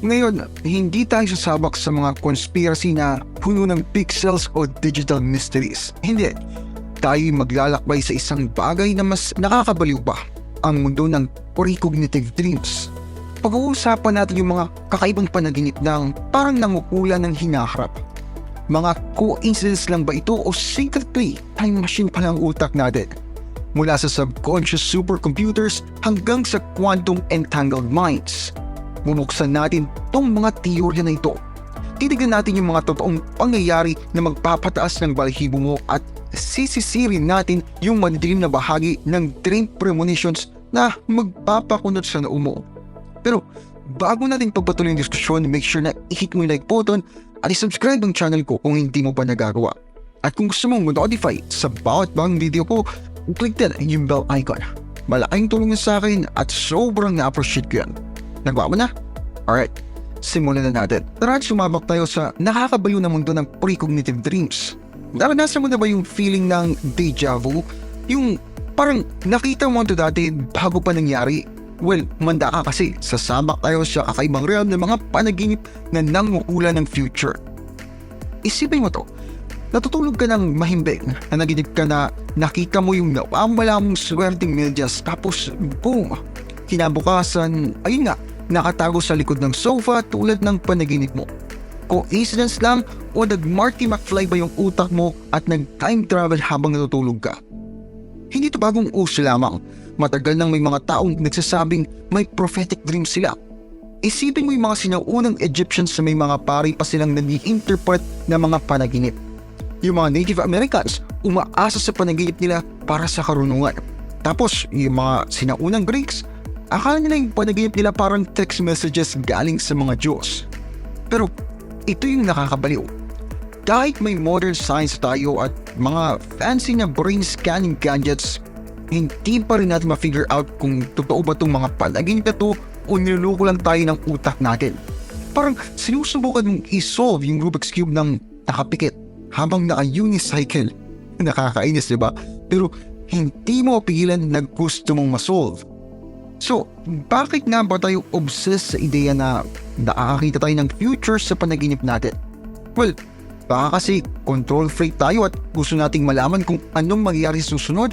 Ngayon, hindi tayo sasabak sa mga conspiracy na puno ng pixels o digital mysteries. Hindi. Tayo maglalakbay sa isang bagay na mas nakakabaliw pa, ang mundo ng precognitive dreams. Pag-uusapan natin yung mga kakaibang panaginip ng parang nangukula ng hinaharap. Mga coincidence lang ba ito o secretly time machine pa lang ang utak natin? Mula sa subconscious supercomputers hanggang sa quantum entangled minds. Bubuksan natin tong mga teorya na ito. Titignan natin yung mga totoong pangyayari na magpapataas ng balahibo mo at sisisirin natin yung madidilim na bahagi ng dream premonitions na magpapakunot sa noo mo. Pero bago natin pagpatuloy yung diskusyon, make sure na i-hit mo yung like button at i-subscribe ang channel ko kung hindi mo pa nagagawa. At kung gusto mong notify sa bawat bagong video ko, click din yung bell icon. Malaking tulong sa akin at sobrang na-appreciate ko yan. Nagawa mo na? Alright, simulan na natin. Tara at sumabak tayo sa nakakabaliw na mundo ng precognitive dreams. Naranasan mo na ba yung feeling ng deja vu? Yung parang nakita mo ito dati bago pa nangyari? Well, manda ka kasi sasabak tayo sa kakaibang realm ng mga panaginip na nangukula ng future. Isipin mo to, natutulog ka ng mahimbing na naginip ka na nakita mo yung nawawala mong swerteng medyas tapos boom! Kinabukasan, ayun nga, nakatago sa likod ng sofa tulad ng panaginip mo. Coincidence lang o nag-Marty McFly ba yung utak mo at nag-time travel habang natutulog ka? Hindi to bagong uso lamang. Matagal nang may mga taong nagsasabing may prophetic dream sila. Isipin mo yung mga sinaunang Egyptians na may mga pari pa silang nani-interpret ng mga panaginip. Yung mga Native Americans, umaasa sa panaginip nila para sa karunungan. Tapos, yung mga sinaunang Greeks, akala nila yung panaginip nila parang text messages galing sa mga Diyos. Pero, ito yung nakakabaliw. Kahit may modern science tayo at mga fancy na brain scanning gadgets, hindi pa rin natin ma-figure out kung totoo ba itong mga panaginip na to o niloloko lang tayo ng utak natin. Parang sinusubukan mong i-solve yung Rubik's Cube ng nakapikit habang naka-unicycle. Nakakainis, di ba? Pero hindi mo pigilan na gusto mong ma-solve. So, bakit nga ba tayo obsessed sa ideya na nakakakita tayo ng future sa panaginip natin? Well, baka kasi control freak tayo at gusto nating malaman kung anong mangyayari susunod.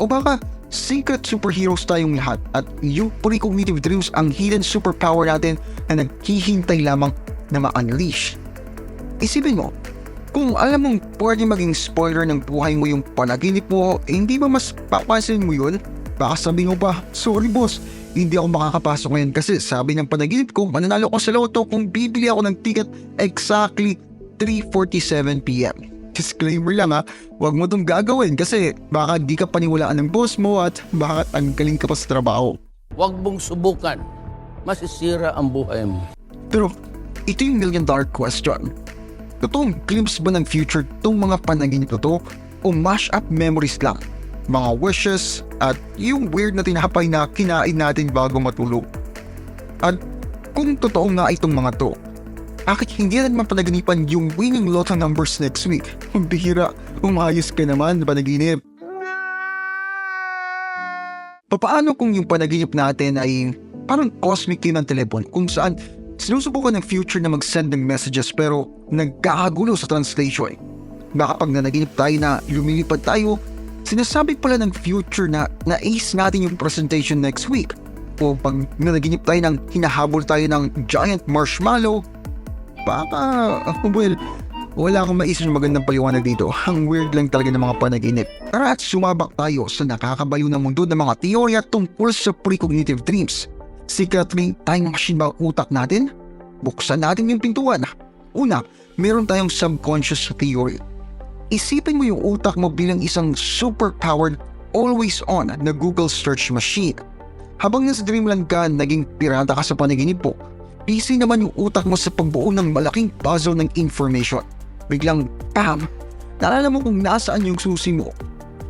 O baka secret superheroes tayong lahat at yung precognitive dreams ang hidden superpower natin na naghihintay lamang na ma-unleash. Isipin mo, kung alam mong pwede maging spoiler ng buhay mo yung panaginip mo, eh, hindi ba mas papansin mo yun? Baka sabi mo pa, sorry boss, hindi ako makakapasok ngayon kasi sabi ng panaginip ko, mananalo ko sa loto kung bibili ako ng ticket exactly 3.47pm. Disclaimer lang ha, huwag mo itong gagawin kasi baka di ka paniwalaan ng boss mo at baka tanggalin ka pa sa trabaho. Huwag mong subukan. Masisira ang buhay mo. Pero ito yung million dollar question. Totoong glimpse ba ng future tong mga panaginip na to o mash up memories lang? Mga wishes at yung weird na tinapay na kinain natin bago matulog. At kung totoo nga itong mga to, bakit hindi natin mapanaginipan yung winning lotto numbers next week? Ang bihira, umayos ka naman na panaginip. Papaano kung yung panaginip natin ay parang cosmic team ng telepon kung saan sinusubukan ng future na mag-send ng messages pero nagkakagulo sa translation. Baka pag nanaginip tayo na lumilipad tayo, sinasabi pala ng future na na-ace natin yung presentation next week. O pag nanaginip tayo ng hinahabol tayo ng giant marshmallow, baka, well, wala akong maisip na magandang paliwanag dito. Ang weird lang talaga ng mga panaginip. Tara at sumabak tayo sa nakakabaliw na mundo ng mga teorya tungkol sa precognitive dreams. Secretly, time machine ba utak natin? Buksan natin yung pintuan. Una, meron tayong subconscious theory. Isipin mo yung utak mo bilang isang super-powered, always on na Google search machine. Habang nasa dreamland ka, naging pirata ka sa panaginip mo, busy naman yung utak mo sa pagbuo ng malaking puzzle ng information. Biglang, pam! Naalala mo kung nasaan yung susi mo.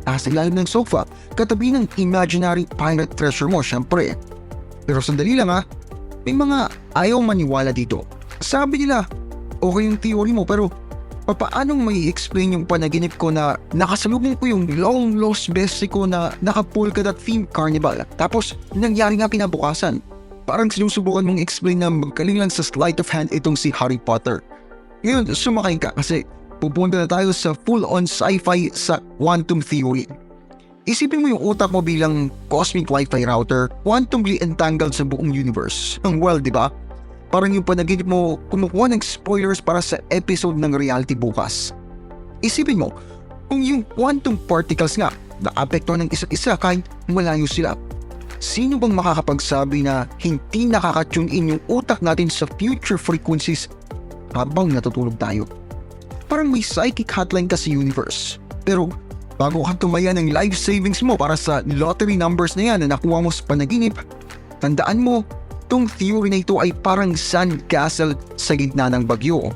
Nasa ilalim ng sofa, katabi ng imaginary pirate treasure mo, syempre. Pero sandali lang ha, may mga ayaw maniwala dito. Sabi nila, okay yung theory mo pero papaanong may explain yung panaginip ko na nakasalubong ko yung long lost bestie ko na naka-polka dot theme carnival tapos nangyari nga kinabukasan. parang sinusubukan mong explain na magaling lang sa sleight of hand itong si Harry Potter. Ngayon, sumakay ka kasi pupunta na tayo sa full-on sci-fi sa quantum theory. Isipin mo yung utak mo bilang cosmic Wi-Fi router, quantumly entangled sa buong universe. Ang world, di ba? Parang yung panaginip mo kumukuha ng spoilers para sa episode ng reality bukas. Isipin mo, kung yung quantum particles nga naapektuhan ng isa't isa kahit malayo sila. Sino bang makakapagsabi na hindi nakaka-tune in yung utak natin sa future frequencies habang natutulog tayo? Parang may psychic hotline ka sa universe. Pero bago ka tumaya ng life savings mo para sa lottery numbers na yan na nakuha mo sa panaginip, tandaan mo, tong theory na ito ay parang sandcastle sa gitna ng bagyo.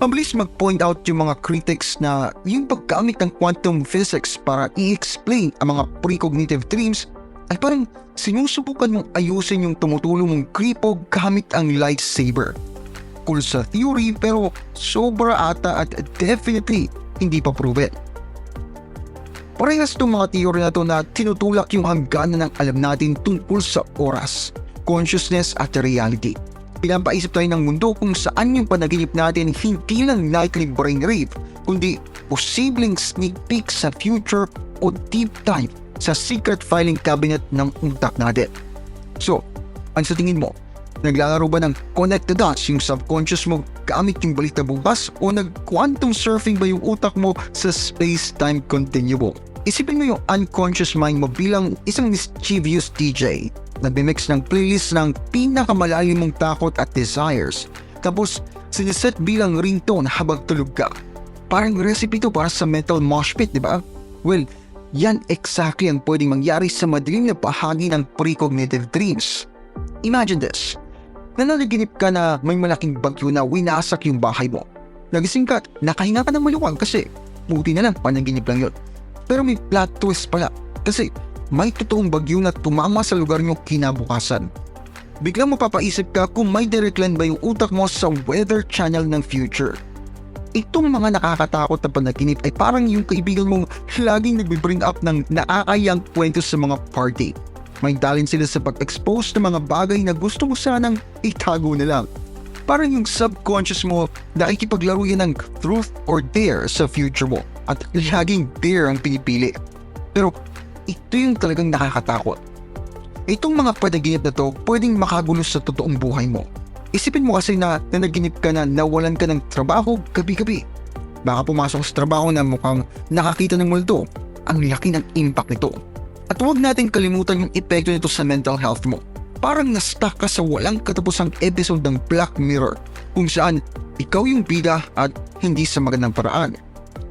Mabilis mag-point out yung mga critics na yung paggamit ng quantum physics para i-explain ang mga precognitive dreams ay parang sinusubukan mong ayusin yung tumutulong mong kripog gamit ang lightsaber. Cool sa theory pero sobra ata at definitely hindi pa proven. Parehas itong mga theory na to na tinutulak yung hangganan ng alam natin tungkol sa oras, consciousness at reality. Pinapaisip tayo ng mundo kung saan yung panaginip natin hindi lang nightly brain rape, kundi posibleng sneak peek sa future o deep dive sa secret filing cabinet ng utak natin. So, ano sa tingin mo? Naglalaro ba ng connect the dots yung subconscious mo gamit yung balita bukas o nag-quantum surfing ba yung utak mo sa space-time continuum? Isipin mo yung unconscious mind mo bilang isang mischievous DJ. Nagmimix ng playlist ng pinakamalalim mong takot at desires. Tapos, siniset bilang ringtone habang tulog ka. Parang recipe to para sa mental mosh pit, di ba? Well, yan exactly ang pwedeng mangyari sa madilim na bahagi ng precognitive dreams. Imagine this. Nananaginip ka na may malaking bagyo na winasak yung bahay mo. Nagising ka nakahinga ka ng maluwag kasi buti na lang panaginip lang yun. Pero may plot twist pala kasi may totoong bagyo na tumama sa lugar nyo kinabukasan. Biglang mapapaisip ka kung may direct line ba yung utak mo sa weather channel ng future. Itong mga nakakatakot na panaginip ay parang yung kaibigan mong laging nagbe-bring up ng nakakayang kwento sa mga party. May dalin sila sa pag-expose ng mga bagay na gusto mo sanang itago na lang. Parang yung subconscious mo na ikipaglaro yan ng truth or dare sa future mo at laging dare ang pinipili. Pero ito yung talagang nakakatakot. Itong mga panaginip na to pwedeng makagulo sa totoong buhay mo. Isipin mo kasi na nanaginip ka na nawalan ka ng trabaho gabi-gabi. Baka pumasok sa trabaho na mukhang nakakita ng multo. Ang laki ng impact nito. At huwag natin kalimutan yung epekto nito sa mental health mo. Parang na-stuck ka sa walang katapusang episode ng Black Mirror kung saan ikaw yung bida at hindi sa magandang paraan.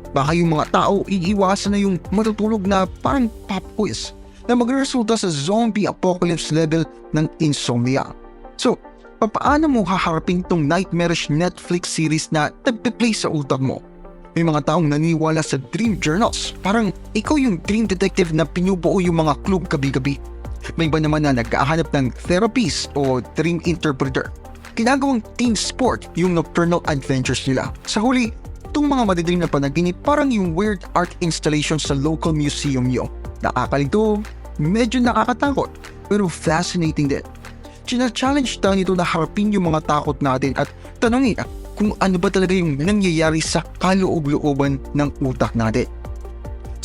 Baka yung mga tao iiwasan na yung matutulog na parang pop quiz na magresulta sa zombie apocalypse level ng insomnia. So, papaano mo haharapin tong nightmarish Netflix series na nagpe-play sa utak mo? May mga taong naniwala sa dream journals. Parang ikaw yung dream detective na pinubuo yung mga clue gabi-gabi. May iba naman na nagkahanap ng therapist o dream interpreter. Ginagawang team sport yung nocturnal adventures nila. Sa huli, itong mga madidilim na panaginip parang yung weird art installation sa local museum nyo. Nakakalito, medyo nakakatakot, pero fascinating din. China-challenge tayo nito na harapin yung mga takot natin at tanongin kung ano ba talaga yung nangyayari sa kaloob-looban ng utak natin.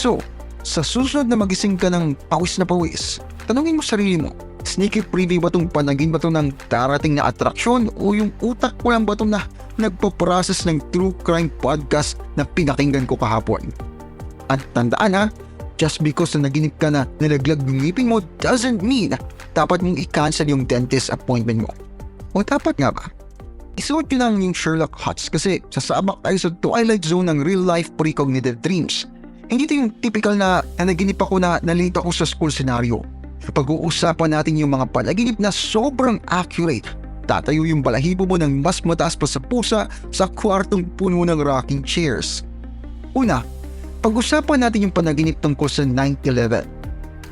So, sa susunod na magising ka ng pawis na pawis, tanongin mo sarili mo, sneaky preview ba tong panagin ba to ng darating na atraksyon o yung utak ko lang ba to na nagpaprocess ng true crime podcast na pinakinggan ko kahapon? At tandaan ha, just because na naginip ka na nalaglag yung ngipin mo doesn't mean na dapat mong i-cancel yung dentist appointment mo. O dapat nga ba? Isuot nyo lang yung Sherlock Hots kasi sasabak tayo sa twilight zone ng real-life precognitive dreams. Hindi ito yung typical na nanaginip ako na nalito ako sa school scenario. Pag-uusapan natin yung mga panaginip na sobrang accurate. Tatayo yung balahibo mo ng mas mataas pa sa pusa sa kwartong puno ng rocking chairs. Una, pag-usapan natin yung panaginip tungkol sa 9-11.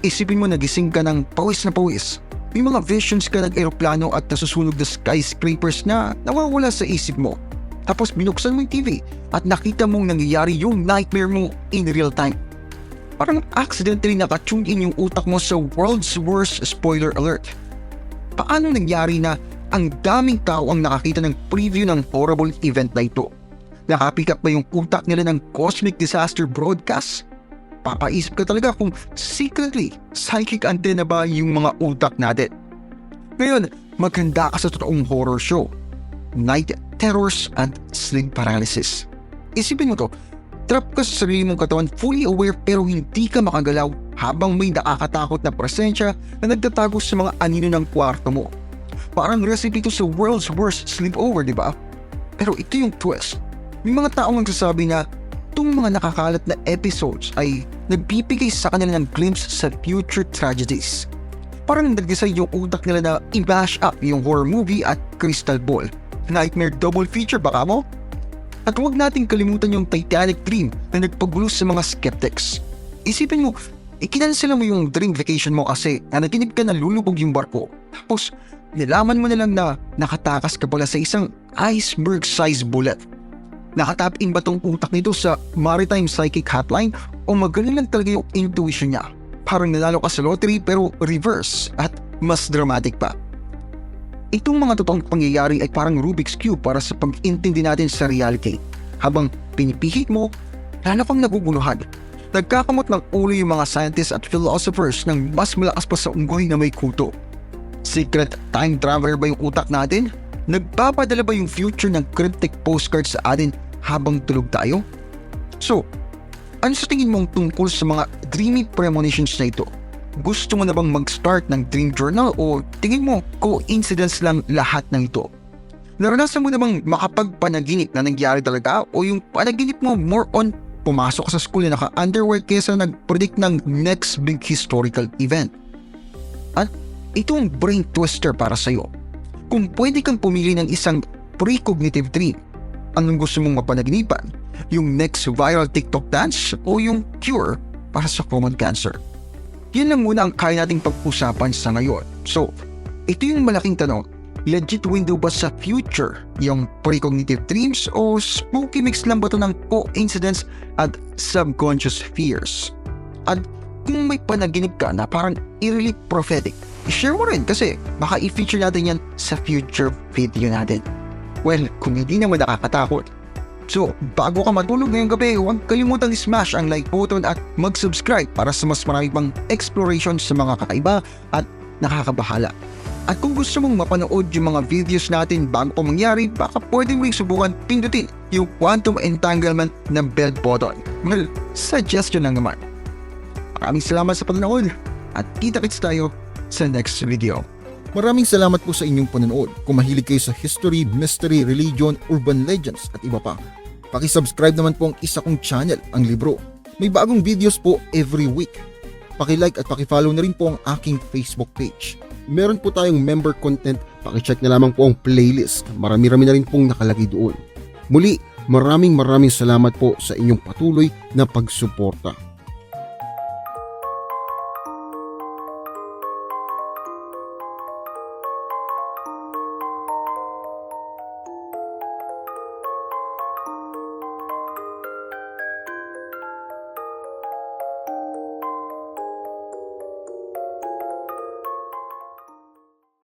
Isipin mo nagising ka ng pawis na pawis. May mga visions ka ng aeroplano at nasusunog na skyscrapers na nawawala sa isip mo. Tapos binuksan mo yung TV at nakita mong nangyayari yung nightmare mo in real time. Parang accidentally nakatune in yung utak mo sa world's worst spoiler alert. paano nangyari na ang daming tao ang nakakita ng preview ng horrible event na ito? Nakapick up ba yung utak nila ng cosmic disaster broadcast? Papaisip ka talaga kung secretly psychic antenna ba yung mga utak natin. Ngayon, maganda ka sa totoong horror show. Night terrors and sleep paralysis. Isipin mo to, trap ka sa sarili mong katawan fully aware pero hindi ka makagalaw habang may nakakatakot na presensya na nagtatago sa mga anino ng kwarto mo. Parang recipe to sa world's worst sleepover, di ba? Pero ito yung twist. May mga taong nagsasabi na itong mga nakakalat na episodes ay nagbibigay sa kanila ng glimpse sa future tragedies. Parang nag-decide yung utak nila na i-mash up yung horror movie at Crystal Ball. Nightmare double feature baka mo? At huwag nating kalimutan yung Titanic dream na nagpagulo sa mga skeptics. Isipin mo, ikinansela mo yung dream vacation mo kasi nanaginip ka na lulubog yung barko. Tapos, nilaman mo na lang na nakatakas ka pala sa isang iceberg-sized bullet. Nakatap in ba tong utak nito sa maritime psychic hotline o magaling lang talaga yung intuition niya? Parang nanalo ka sa lottery pero reverse at mas dramatic pa. Itong mga totoong pangyayari ay parang Rubik's Cube para sa pag-intindi natin sa reality. Habang pinipihit mo, lalo kang nagugunuhan. Nagkakamot ng ulo yung mga scientists at philosophers ng mas malakas pa sa unggoy na may kuto. Secret time traveler ba yung utak natin? Nagpapadala ba yung future ng cryptic postcards sa atin habang tulog tayo? So, ano sa tingin mong tungkol sa mga dreamy premonitions na ito? Gusto mo na bang mag-start ng dream journal o tingin mo coincidence lang lahat ng ito? Naranasan mo na bang makapagpanaginip na nangyari talaga o yung panaginip mo more on pumasok sa school na naka-underwear kesa nag-predict ng next big historical event? At itong brain twister para sa'yo. Kung pwede kang pumili ng isang precognitive dream, anong gusto mong mapanaginipan? Yung next viral TikTok dance o yung cure para sa common cancer? Yan lang muna ang kaya nating pag-usapan sa ngayon. So, ito yung malaking tanong. Legit window ba sa future yung precognitive dreams o spooky mix lang ba ito ng coincidence at subconscious fears? At kung may panaginip ka na parang eerily prophetic, i-share mo rin kasi baka i-feature natin yan sa future video natin. Well, kung hindi naman nakakatakot. So, bago ka matulog ngayong gabi, huwag kalimutang smash ang like button at mag-subscribe para sa mas marami pang exploration sa mga kakaiba at nakakabahala. At kung gusto mong mapanood yung mga videos natin bago pa mangyari, baka pwede mo subukan pindutin yung quantum entanglement ng bell button. Well, suggestion lang naman. Maraming salamat sa panonood at kita-kits tayo sa next video. Maraming salamat po sa inyong panonood. Kung mahilig kayo sa history, mystery, religion, urban legends at iba pa, pakisubscribe naman po ang isa kong channel, ang Libro. May bagong videos po every week. Pakilike at pakifollow na rin po ang aking Facebook page. Meron po tayong member content, pakicheck na lamang po ang playlist. Marami-rami na rin pong nakalagay doon. Muli, maraming maraming salamat po sa inyong patuloy na pagsuporta.